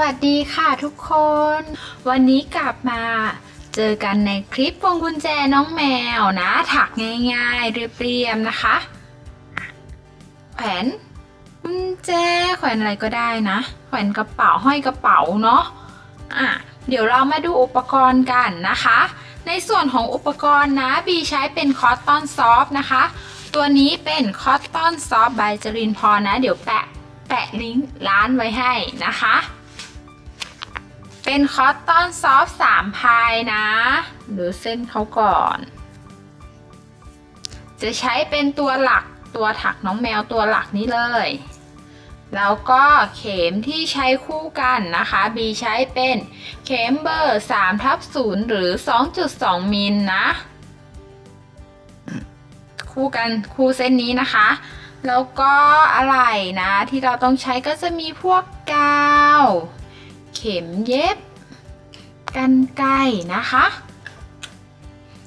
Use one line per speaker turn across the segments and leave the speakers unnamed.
วัสดีค่ะทุกคน วันนี้กลับมาเจอกันในคลิปวงกุญแจน้องแมวนะ ถักง่ายๆ เรียบๆนะคะ แขวนกุญแจแขวนอะไรก็ได้นะ แขวนกระเป๋าห้อยกระเป๋าเนาะอะเดี๋ยวเรามาดูอุปกรณ์กันนะคะ ในส่วนของอุปกรณ์นะบีใช้เป็นคอตตอนซอฟนะคะ ตัวนี้เป็นคอตตอนซอฟบายจรินพรนะ เดี๋ยวแปะแปะลิงก์ร้านไว้ให้นะคะ เป็นคอตตอนซอฟสามพายนะดูเส้นเขาก่อน จะใช้เป็นตัวหลักตัวถักน้องแมวตัวหลักนี้เลย แล้วก็เข็มที่ใช้คู่กันนะคะ บีใช้เป็นเข็มเบอร์3ทับ0หรือ 2.2 มิลนะ คู่กันคู่เส้นนี้นะคะ แล้วก็อะไรนะที่เราต้องใช้ก็จะมีพวกกาว เข็มเย็บ กันไกนะคะ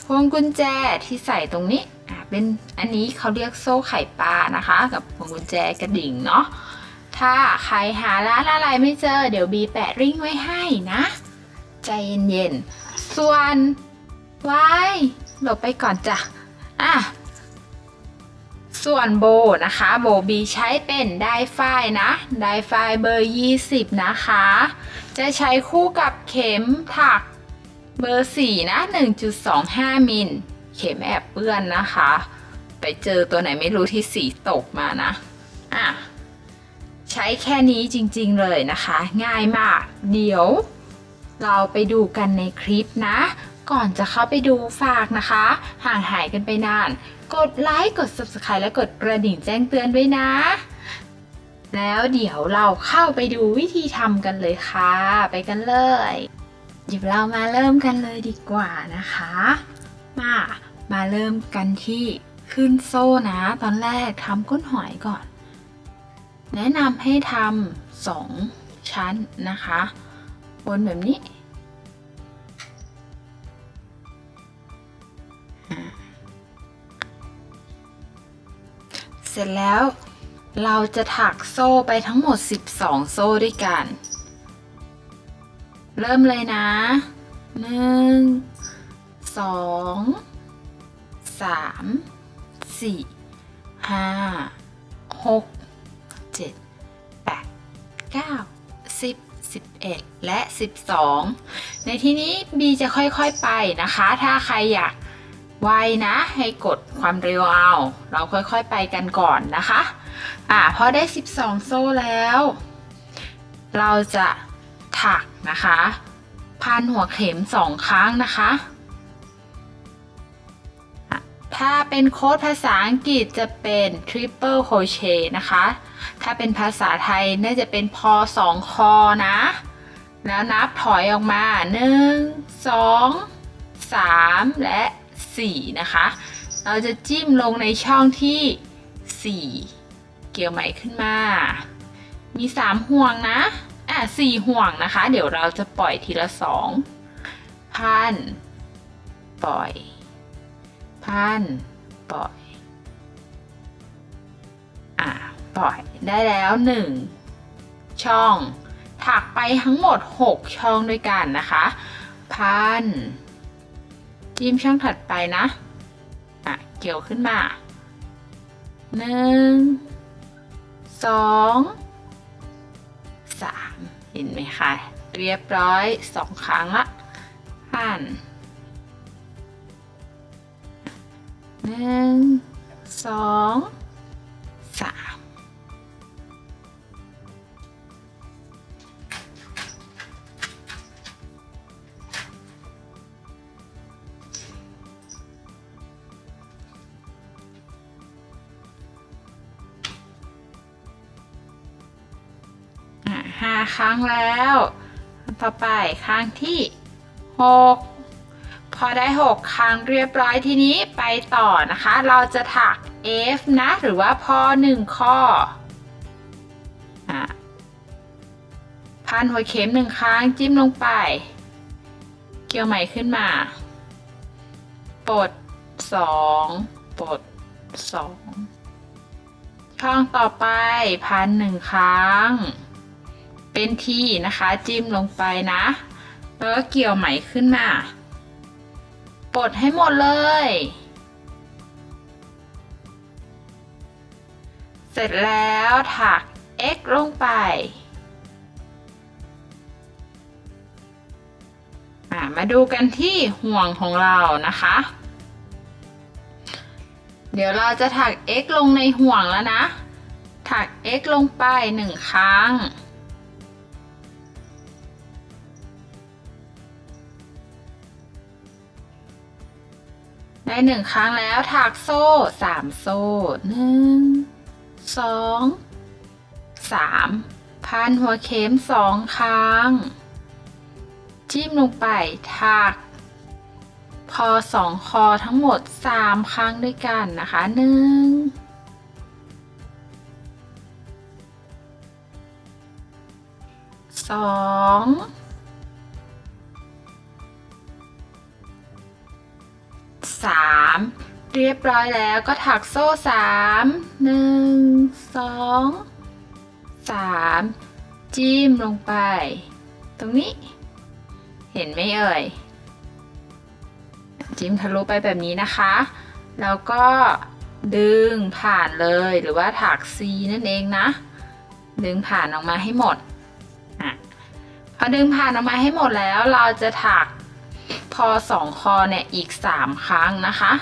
พวงกุญแจที่ใส่ตรงนี้อะเป็นอันนี้เขาเรียกโซ่ไข่ปลานะคะ กับพวงกุญแจกระดิ่งเนาะถ้าใครหาร้านอะไรไม่เจอ เดี๋ยวบีแปะริ้งไว้ให้นะ ใจเย็นๆส่วนไว้หลบไปก่อนจ้ะอะส่วนโบนะคะโบบีใช้เป็นไดฝ้ายนะ ไดฝ้ายเบอร์ 20 นะคะ จะใช้คู่กับเข็มถักเบอร์ 4 นะ 1.25 มิล เข็มแอบเปื้อนนะคะ ไปเจอตัวไหนไม่รู้ที่สีตกมานะ อะ ใช้แค่นี้จริงๆเลยนะคะ ง่ายมาก เดี๋ยวเราไปดูกันในคลิปนะ ก่อนจะเข้าไปดูฝากนะคะ ห่างหายกันไปนาน กดไลค์ กด subscribe และกดกระดิ่งแจ้งเตือนด้วยนะ แล้วเดี๋ยวเราเข้าไปดูวิธีทำกันเลยค่ะ ไปกันเลยเดี๋ยวเรามาเริ่มกันเลยดีกว่านะคะ มามาเริ่มกันที่ขึ้นโซ่นะ ตอนแรกทำก้นหอยก่อน แนะนำให้ทำสองชั้นนะคะบนแบบนี้ เสร็จแล้ว เราจะถักโซ่ไปทั้งหมด 12 โซ่ด้วยกัน เริ่มเลยนะ 1 2 3 4 5 6 7 8 9 10 11 และ 12 ในที่นี้บีจะค่อยๆไปนะคะ ถ้าใครอยากไวนะ ให้กดความเร็วเอา เราค่อยๆไปกันก่อนนะคะ อ่าพอได้ 12 โซ่แล้ว เราจะถักนะคะ พันหัวเข็มสองครั้งนะคะ ถ้าเป็นโค้ดภาษาอังกฤษจะเป็น triple crochet นะคะ ถ้าเป็นภาษาไทยน่าจะเป็นพอสองคอนะ แล้วนับถอยออกมา 1 2 3 และ 4 นะคะ เราจะจิ้มลงในช่องที่ 4 เกี่ยวไหมขึ้นมา มี 3 ห่วงนะ อะ4ห่วงนะคะ เดี๋ยวเราจะปล่อยทีละ2พัน ปล่อย พัน ปล่อย อะ ปล่อยได้แล้ว 1 ช่อง ถักไปทั้งหมด 6 ช่องด้วยกันนะคะ พัน จิ้มช่องถัดไปนะ อะ เกี่ยวขึ้นมาหนึ่ง สองสามเห็นไหมคะเรียบร้อยสองครั้งละผ่านหนึ่งสองสาม อะห้าครั้งแล้ว ต่อไปครั้งที่หกพอได้หกครั้งเรียบร้อยทีนี้ไปต่อนะคะ เราจะถัก F นะ หรือว่าพอหนึ่งข้อพันหัวเข็มหนึ่งครั้งจิ้มลงไป เกี่ยวใหม่ขึ้นมาปลดสองปลดสองช่องต่อไปพันหนึ่งครั้ง เป็นทีนะคะจิ้มลงไปนะ แล้วก็เกี่ยวไหมขึ้นมาปลดให้หมดเลย เสร็จแล้วถัก x ลงไปมาดูกันที่ห่วงของเรานะคะ เดี๋ยวเราจะถัก x ลงในห่วงแล้วนะ ถัก x ลงไปหนึ่งครั้ง ได้หนึ่งครั้งแล้วถักโซ่สามโซ่หนึ่งสองสามพันหัวเข็มสองครั้ง จิ้มลงไปถักพอสองคอทั้งหมดสามครั้งด้วยกันนะคะหนึ่งสอง เรียบร้อยแล้วก็ถักโซ่สามหนึ่งสองสามจิ้มลงไป ตรงนี้ เห็นไหมเอ่ย จิ้มทะลุไปแบบนี้นะคะ แล้วก็ดึงผ่านเลยหรือว่าถัก C นั่นเองนะ ดึงผ่านออกมาให้หมดอะพอดึงผ่านออกมาให้หมดแล้วเราจะถักพอสองคอเนี่ยอีก 3 ครั้งนะคะ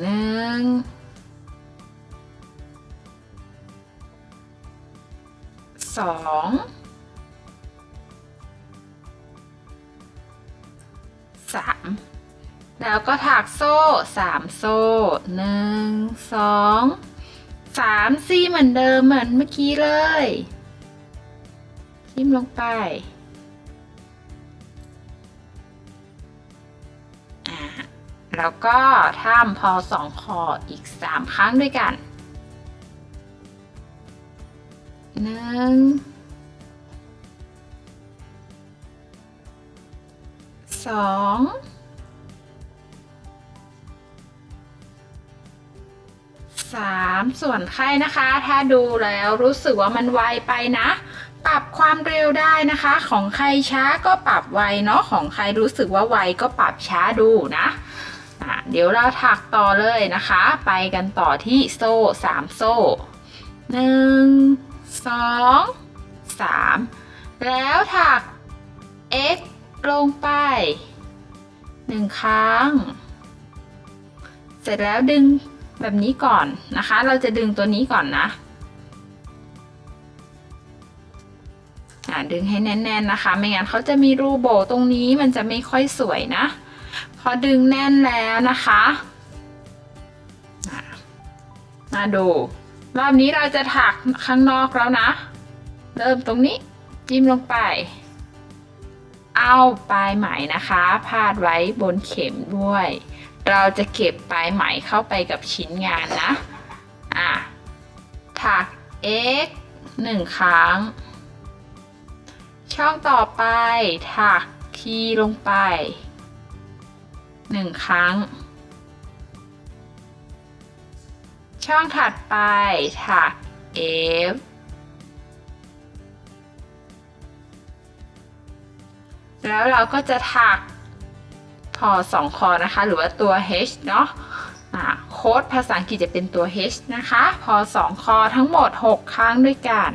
หนึ่งสองสามแล้วก็ถักโซ่สามโซ่หนึ่งสองสามสี่เหมือนเดิมเหมือนเมื่อกี้เลย จิ้มลงไป แล้วก็ทำพอสองคออีกสามครั้งด้วยกันหนึ่งสองสามส่วนใครนะคะ ถ้าดูแล้วรู้สึกว่ามันไวไปนะ ปรับความเร็วได้นะคะ ของใครช้าก็ปรับไวเนาะของใครรู้สึกว่าไวก็ปรับช้าดูนะ เดี๋ยวเราถักต่อเลยนะคะ ไปกันต่อที่โซ่สามโซ่หนึ่งสองสามแล้วถัก x ลงไปหนึ่งครั้ง เสร็จแล้วดึงแบบนี้ก่อนนะคะ เราจะดึงตัวนี้ก่อนนะดึงให้แน่นๆนะคะ ไม่งั้นเขาจะมีรูโบตรงนี้มันจะไม่ค่อยสวยนะ พอดึงแน่นแล้วนะคะมาดู รอบนี้เราจะถักข้างนอกแล้วนะ เริ่มตรงนี้จิ้มลงไป เอาปลายไหมนะคะ พาดไว้บนเข็มด้วย เราจะเก็บปลายไหมเข้าไปกับชิ้นงานนะ อะ ถัก x หนึ่งครั้ง ช่องต่อไปถัก t ลงไป หนึ่งครั้ง ช่องถัดไปถัก f แล้วเราก็จะถักพอสองคอนะคะ หรือว่าตัว H เนาะโค้ดภาษาอังกฤษจะเป็นตัว H นะคะ พอสองคอทั้งหมด 6 ครั้งด้วยกัน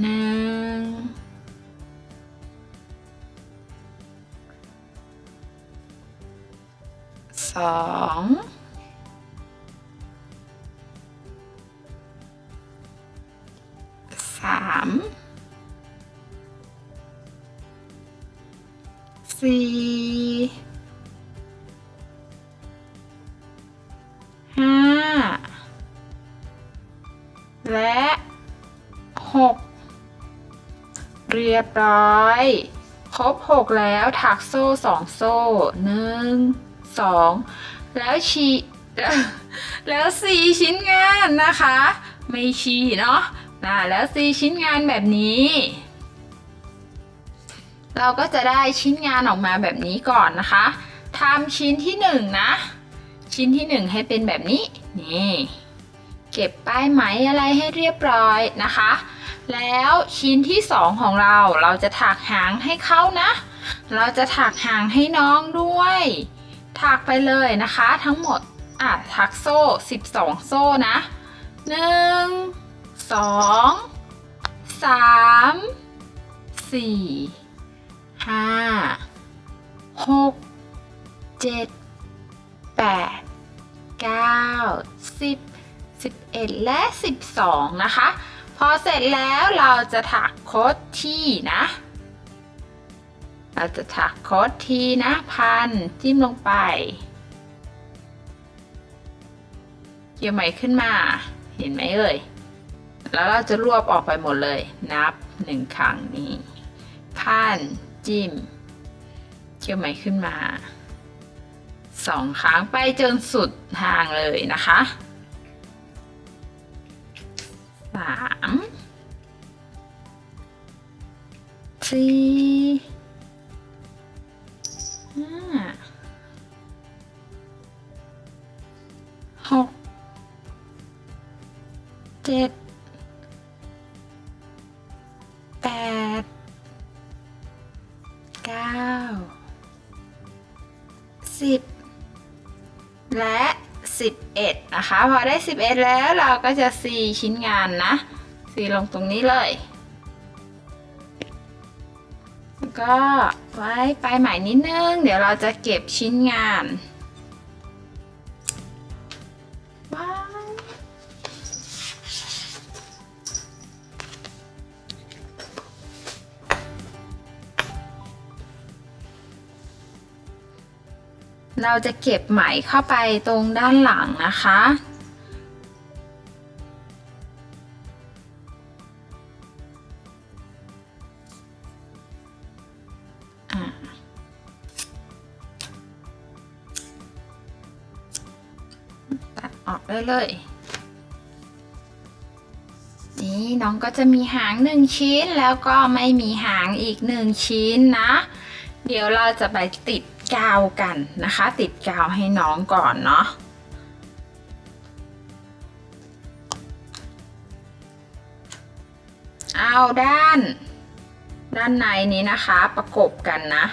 หนึ่ง สองสามสี่ห้าและหกเรียบร้อย ครบหกแล้วถักโซ่สองโซ่หนึ่ง สองแล้วชีแล้วสีชิ้นงานนะคะ ไม่ชีเนาะนะแล้วสีชิ้นงานแบบนี้ เราก็จะได้ชิ้นงานออกมาแบบนี้ก่อนนะคะทำชิ้นที่หนึ่งนะ ชิ้นที่หนึ่งให้เป็นแบบนี้นี่เก็บป้ายไหมอะไรให้เรียบร้อยนะคะ แล้วชิ้นที่สองของเราเราจะถักหางให้เขานะ เราจะถักหางให้น้องด้วย ถักไปเลยนะคะ ทั้งหมดอะถักโซ่ 12 โซ่นะ 1 2 3 4 5 6 7 8 9 10 11 และ 12 นะคะ พอเสร็จแล้วเราจะถักโค้ดที่นะ เราจะถักค้ดทีนะพันจิ้มลงไป เกี่ยวไหมขึ้นมา เห็นไหมเอ่ย แล้วเราจะรวบออกไปหมดเลย นับหนึ่งครั้งนี้พันจิ้ม เกี่ยวไหมขึ้นมาสองครั้งไปจนสุดทางเลยนะคะสามสี่ เจ็ดแปดเก้าสิบและ 11 นะคะ พอได้ 11 แล้วเราก็จะซีชิ้นงานนะซีลงตรงนี้เลยแล้วก็ไว้ปลายไหมนิดนึง เดี๋ยวเราจะเก็บชิ้นงาน เราจะเก็บไหมเข้าไปตรงด้านหลังนะคะอะตัดออกได้เลย นี่น้องก็จะมีหางหนึ่งชิ้นแล้วก็ไม่มีหางอีกหนึ่งชิ้นนะ เดี๋ยวเราจะไปติด กาวกันนะคะ ติดกาวให้น้องก่อนเนาะเอาด้าน ด้านในนี้นะคะประกบกันนะ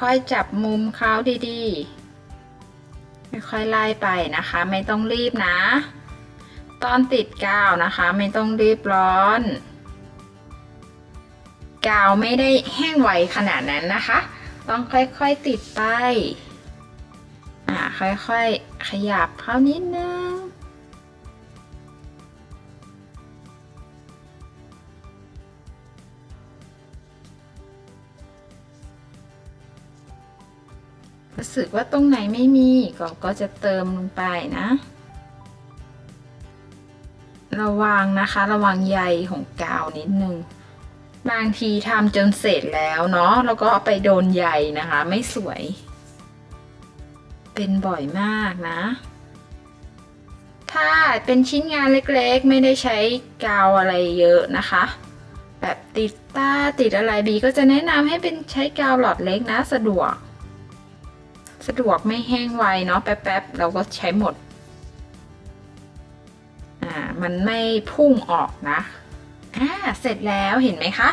ค่อยๆจับมุมเขาดีๆ ค่อยๆไล่ไปนะคะ ไม่ต้องรีบนะ ตอนติดกาวนะคะ ไม่ต้องรีบร้อน กาวไม่ได้แห้งไวขนาดนั้นนะคะ ต้องค่อยๆติดไป อ่าค่อยๆขยับเข้านิดนึง สึกว่าตรงไหนไม่มีก็ก็จะเติมลงไปนะ ระวังนะคะ ระวังใยของกาวนิดนึงบางทีทำจนเสร็จแล้วเนาะแล้วก็เอาไปโดนใยนะคะ ไม่สวย เป็นบ่อยมากนะ ถ้าเป็นชิ้นงานเล็กๆ ไม่ได้ใช้กาวอะไรเยอะนะคะ แบบติดตาติดอะไรบีก็จะแนะนำให้เป็นใช้กาวหลอดเล็กนะสะดวก สะดวกไม่แห้งไวเนาะแป๊บๆเราก็ใช้หมด อ่า มันไม่พุ่งออกนะอ่าเสร็จแล้วเห็นไหมคะ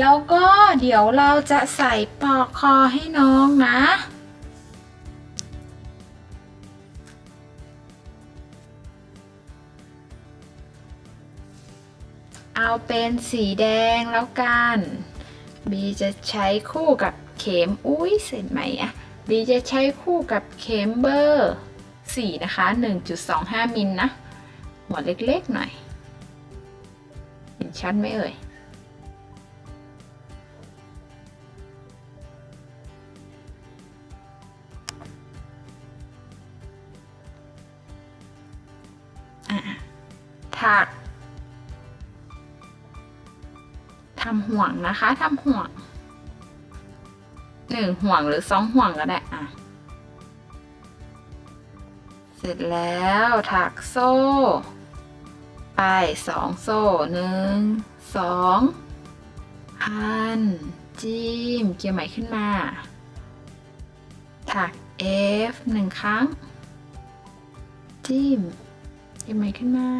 แล้วก็เดี๋ยวเราจะใส่ปลอกคอให้น้องนะเอาเป็นสีแดงแล้วกัน บีจะใช้คู่กับเข็ม อุ้ยเสร็จไหมอะ บีจะใช้คู่กับเข็มเบอร์4นะคะ 1.25 มิลนะหัวเล็กๆหน่อย เห็นชัดไหมเอ่ยถักทำห่วงนะคะ ทำห่วง หนึ่งห่วงหรือสองห่วงก็ได้อะเสร็จแล้วถักโซ่ ไปสองโซ่หนึ่งสองพันจิ้มเกี่ยวไหมขึ้นมา ถัก F หนึ่งครั้ง จิ้มเกี่ยวไหมขึ้นมา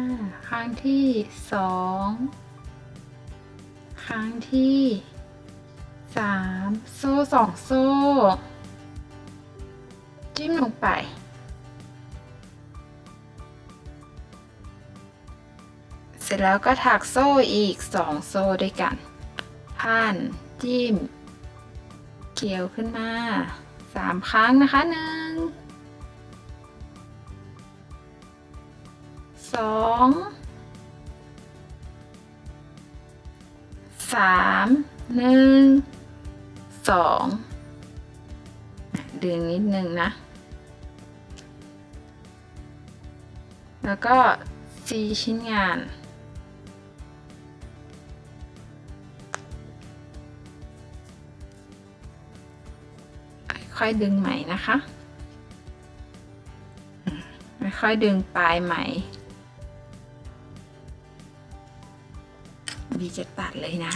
ครั้งที่สองครั้งที่ สามโซ่สองโซ่จิ้มลงไป เสร็จแล้วก็ถักโซ่อีกสองโซ่ด้วยกัน พัน จิ้ม เกี่ยวขึ้นมาสามครั้งนะคะหนึ่งสองสามหนึ่ง สองดึงนิดนึงนะ แล้วก็ซีชิ้นงาน ค่อยดึงไหมนะคะ ค่อยดึงปลายไหมบีจะตัดเลยนะ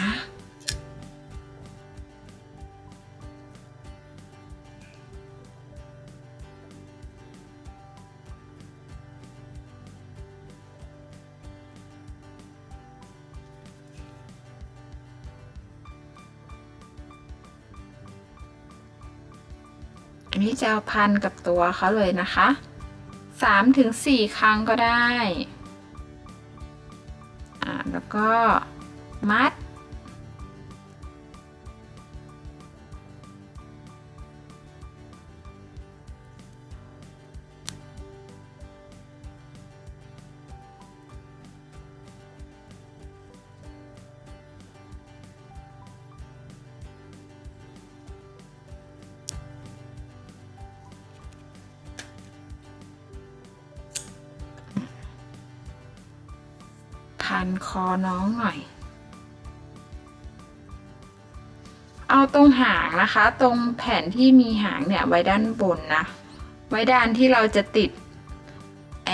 จะเอาพันกับตัวเขาเลยนะคะสามถึงสี่ครั้งก็ได้ แล้วก็มัด คอน้องหน่อย เอาตรงหางนะคะ ตรงแผ่นที่มีหางเนี่ยไว้ด้านบนนะ ไว้ด้านที่เราจะติดไอ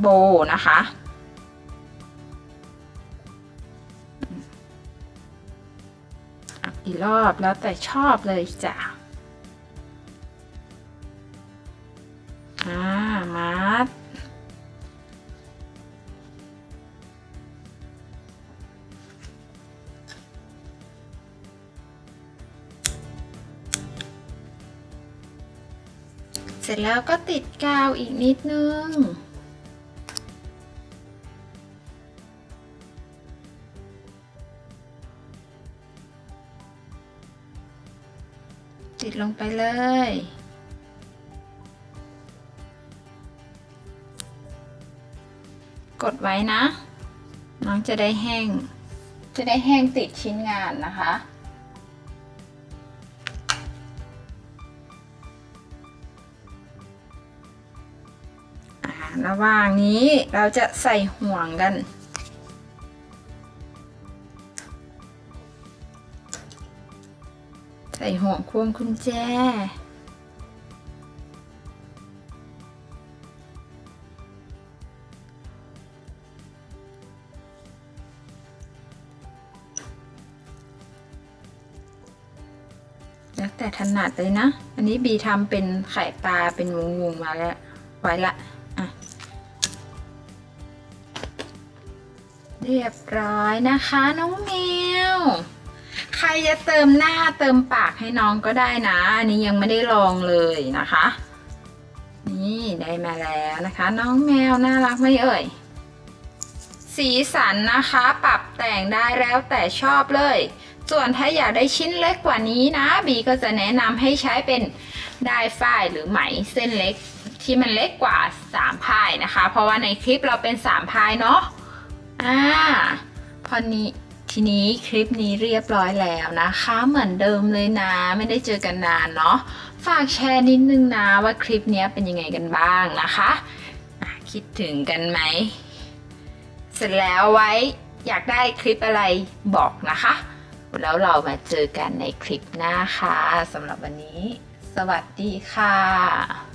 โบนะคะอะกี่รอบแล้วแต่ชอบเลยจ้ะอ่ามัด เสร็จแล้วก็ติดกาวอีกนิดนึง ติดลงไปเลยกดไว้นะ น้องจะได้แห้ง จะได้แห้งติดชิ้นงานนะคะ ระหว่างนี้เราจะใส่ห่วงกัน ใส่ห่วงควงกุญแจแล้วแต่ถนัดเลยนะ อันนี้บีทำเป็นไข่ปลาเป็นวงๆมาแล้ว ไว้ละ อะ เรียบร้อยนะคะน้องแมว ใครจะเติมหน้าเติมปากให้น้องก็ได้นะ อันนี้ยังไม่ได้ลองเลยนะคะ นี่ได้มาแล้วนะคะ น้องแมวน่ารักไหมเอ่ย สีสันนะคะ ปรับแต่งได้แล้วแต่ชอบเลย ส่วนถ้าอยากได้ชิ้นเล็กกว่านี้นะ บีก็จะแนะนำให้ใช้เป็นได้ฝ้ายหรือไหมเส้นเล็กที่มันเล็กกว่า3พายนะคะ เพราะว่าในคลิปเราเป็น3พายเนาะ อ่าพอนี้ทีนี้คลิปนี้เรียบร้อยแล้วนะคะ เหมือนเดิมเลยนะ ไม่ได้เจอกันนานเนาะฝากแชร์นิดนึงนะว่าคลิปนี้เป็นยังไงกันบ้างนะคะคิดถึงกันไหม เสร็จแล้วไว้อยากได้คลิปอะไรบอกนะคะ แล้วเรามาเจอกันในคลิปหน้าค่ะสำหรับวันนี้ สวัสดีค่ะ